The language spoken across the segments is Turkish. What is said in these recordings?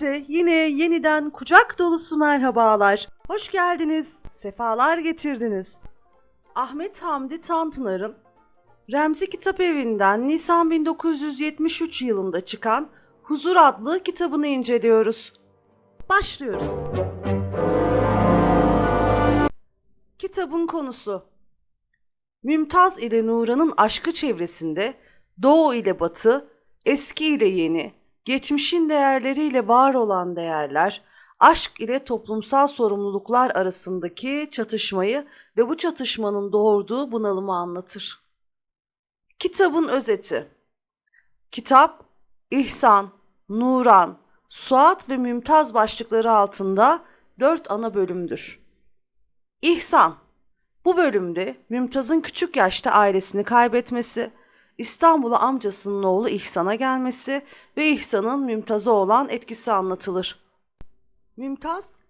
Herkese yine yeniden kucak dolusu merhabalar. Hoş geldiniz, sefalar getirdiniz. Ahmet Hamdi Tanpınar'ın Remzi Kitap Evi'nden Nisan 1973 yılında çıkan Huzur adlı kitabını inceliyoruz. Başlıyoruz. Kitabın konusu Mümtaz ile Nuran'ın aşkı çevresinde Doğu ile Batı, eski ile yeni, geçmişin değerleriyle var olan değerler, aşk ile toplumsal sorumluluklar arasındaki çatışmayı ve bu çatışmanın doğurduğu bunalımı anlatır. Kitabın özeti Kitap, İhsan, Nuran, Suat ve Mümtaz başlıkları altında dört ana bölümdür. İhsan Bu bölümde Mümtaz'ın küçük yaşta ailesini kaybetmesi, İstanbul'a amcasının oğlu İhsan'a gelmesi ve İhsan'ın Mümtaz'a olan etkisi anlatılır. Mümtaz,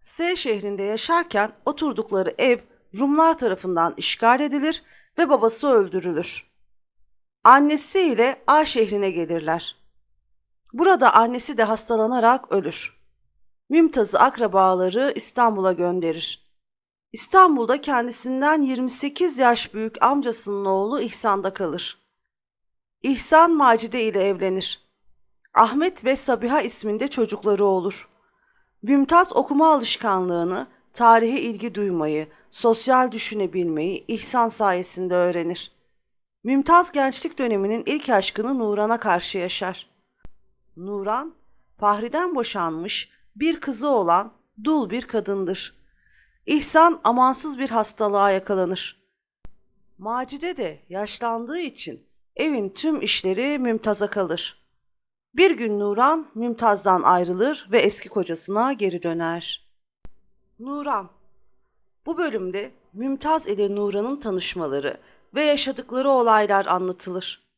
S şehrinde yaşarken oturdukları ev Rumlar tarafından işgal edilir ve babası öldürülür. Annesi ile A şehrine gelirler. Burada annesi de hastalanarak ölür. Mümtaz'ı akrabaları İstanbul'a gönderir. İstanbul'da kendisinden 28 yaş büyük amcasının oğlu İhsan'da kalır. İhsan Macide ile evlenir. Ahmet ve Sabiha isminde çocukları olur. Mümtaz okuma alışkanlığını, tarihe ilgi duymayı, sosyal düşünebilmeyi İhsan sayesinde öğrenir. Mümtaz gençlik döneminin ilk aşkını Nuran'a karşı yaşar. Nuran, Fahri'den boşanmış, bir kızı olan dul bir kadındır. İhsan amansız bir hastalığa yakalanır. Macide de yaşlandığı için evin tüm işleri Mümtaz'a kalır. Bir gün Nuran Mümtaz'dan ayrılır ve eski kocasına geri döner. Nuran Bu bölümde Mümtaz ile Nuran'ın tanışmaları ve yaşadıkları olaylar anlatılır.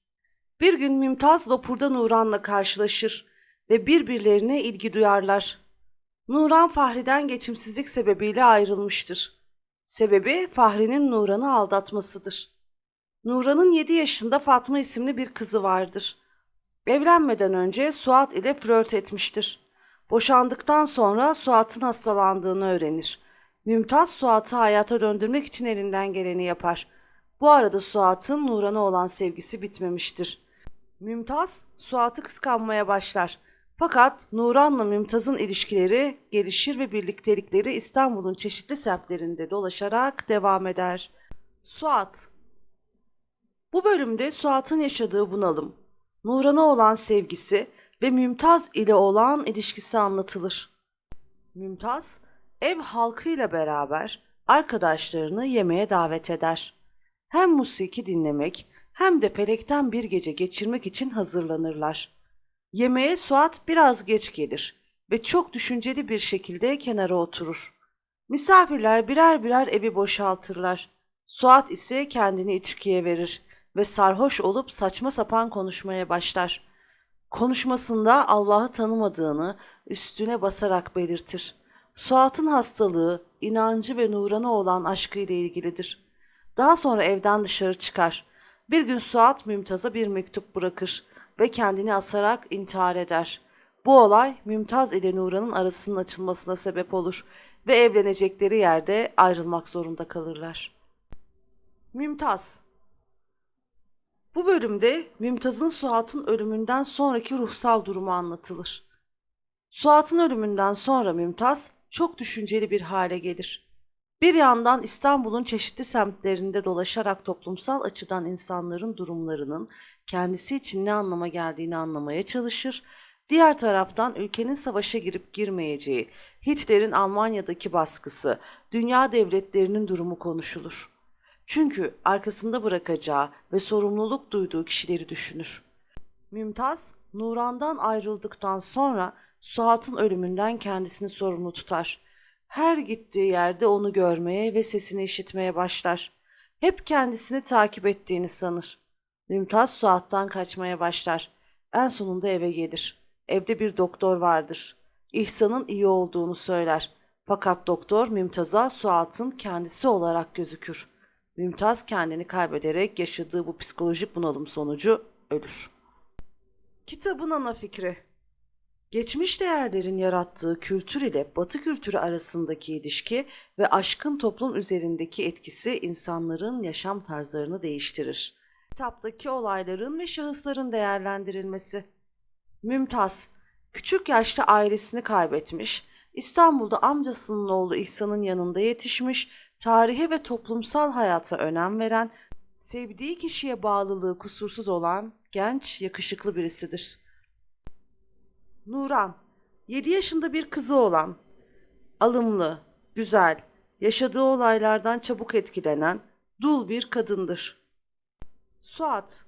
Bir gün Mümtaz vapurda Nuran'la karşılaşır ve birbirlerine ilgi duyarlar. Nuran Fahri'den geçimsizlik sebebiyle ayrılmıştır. Sebebi Fahri'nin Nuran'ı aldatmasıdır. Nuran'ın 7 yaşında Fatma isimli bir kızı vardır. Evlenmeden önce Suat ile flört etmiştir. Boşandıktan sonra Suat'ın hastalandığını öğrenir. Mümtaz Suat'ı hayata döndürmek için elinden geleni yapar. Bu arada Suat'ın Nuran'a olan sevgisi bitmemiştir. Mümtaz Suat'ı kıskanmaya başlar. Fakat Nuran'la Mümtaz'ın ilişkileri gelişir ve birliktelikleri İstanbul'un çeşitli semtlerinde dolaşarak devam eder. Suat Bu bölümde Suat'ın yaşadığı bunalım, Nuran'a olan sevgisi ve Mümtaz ile olan ilişkisi anlatılır. Mümtaz ev halkıyla beraber arkadaşlarını yemeğe davet eder. Hem musiki dinlemek hem de pelekten bir gece geçirmek için hazırlanırlar. Yemeğe Suat biraz geç gelir ve çok düşünceli bir şekilde kenara oturur. Misafirler birer birer evi boşaltırlar. Suat ise kendini içkiye verir ve sarhoş olup saçma sapan konuşmaya başlar. Konuşmasında Allah'ı tanımadığını üstüne basarak belirtir. Suat'ın hastalığı, inancı ve Nuran'a olan aşkı ile ilgilidir. Daha sonra evden dışarı çıkar. Bir gün Suat Mümtaz'a bir mektup bırakır ve kendini asarak intihar eder. Bu olay Mümtaz ile Nuran'ın arasının açılmasına sebep olur ve evlenecekleri yerde ayrılmak zorunda kalırlar. Mümtaz Bu bölümde Mümtaz'ın Suat'ın ölümünden sonraki ruhsal durumu anlatılır. Suat'ın ölümünden sonra Mümtaz çok düşünceli bir hale gelir. Bir yandan İstanbul'un çeşitli semtlerinde dolaşarak toplumsal açıdan insanların durumlarının kendisi için ne anlama geldiğini anlamaya çalışır. Diğer taraftan ülkenin savaşa girip girmeyeceği, Hitler'in Almanya'daki baskısı, dünya devletlerinin durumu konuşulur. Çünkü arkasında bırakacağı ve sorumluluk duyduğu kişileri düşünür. Mümtaz, Nuran'dan ayrıldıktan sonra Suat'ın ölümünden kendisini sorumlu tutar. Her gittiği yerde onu görmeye ve sesini işitmeye başlar. Hep kendisini takip ettiğini sanır. Mümtaz Suat'tan kaçmaya başlar. En sonunda eve gelir. Evde bir doktor vardır. İhsan'ın iyi olduğunu söyler. Fakat doktor Mümtaz'a Suat'ın kendisi olarak gözükür. Mümtaz kendini kaybederek yaşadığı bu psikolojik bunalım sonucu ölür. Kitabın ana fikri Geçmiş değerlerin yarattığı kültür ile Batı kültürü arasındaki ilişki ve aşkın toplum üzerindeki etkisi insanların yaşam tarzlarını değiştirir. Kitaptaki olayların ve şahısların değerlendirilmesi. Mümtaz, küçük yaşta ailesini kaybetmiş, İstanbul'da amcasının oğlu İhsan'ın yanında yetişmiş, tarihe ve toplumsal hayata önem veren, sevdiği kişiye bağlılığı kusursuz olan genç, yakışıklı birisidir. Nuran, 7 yaşında bir kızı olan, alımlı, güzel, yaşadığı olaylardan çabuk etkilenen, dul bir kadındır. Suat,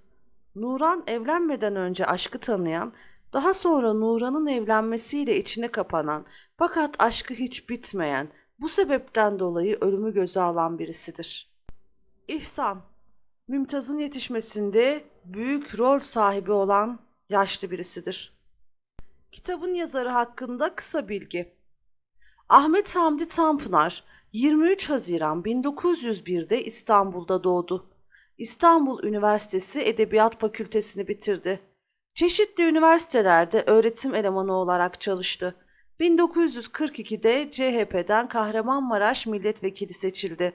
Nuran evlenmeden önce aşkı tanıyan, daha sonra Nuran'ın evlenmesiyle içine kapanan fakat aşkı hiç bitmeyen, bu sebepten dolayı ölümü göze alan birisidir. İhsan, Mümtaz'ın yetişmesinde büyük rol sahibi olan yaşlı birisidir. Kitabın yazarı hakkında kısa bilgi. Ahmet Hamdi Tanpınar 23 Haziran 1901'de İstanbul'da doğdu. İstanbul Üniversitesi Edebiyat Fakültesini bitirdi. Çeşitli üniversitelerde öğretim elemanı olarak çalıştı. 1942'de CHP'den Kahramanmaraş milletvekili seçildi.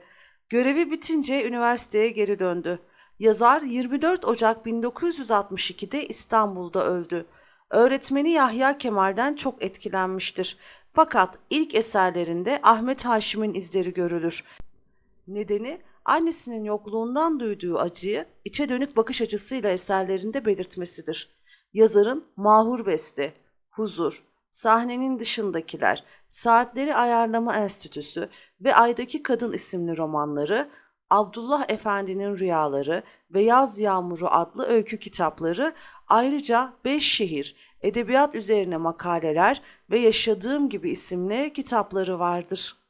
Görevi bitince üniversiteye geri döndü. Yazar 24 Ocak 1962'de İstanbul'da öldü. Öğretmeni Yahya Kemal'den çok etkilenmiştir. Fakat ilk eserlerinde Ahmet Haşim'in izleri görülür. Nedeni annesinin yokluğundan duyduğu acıyı içe dönük bakış açısıyla eserlerinde belirtmesidir. Yazarın Mahur Beste, Huzur, Sahnenin Dışındakiler, Saatleri Ayarlama Enstitüsü ve Aydaki Kadın isimli romanları, Abdullah Efendi'nin Rüyaları ve Yaz Yağmuru adlı öykü kitapları, ayrıca Beş Şehir, edebiyat üzerine makaleler ve Yaşadığım gibi isimli kitapları vardır.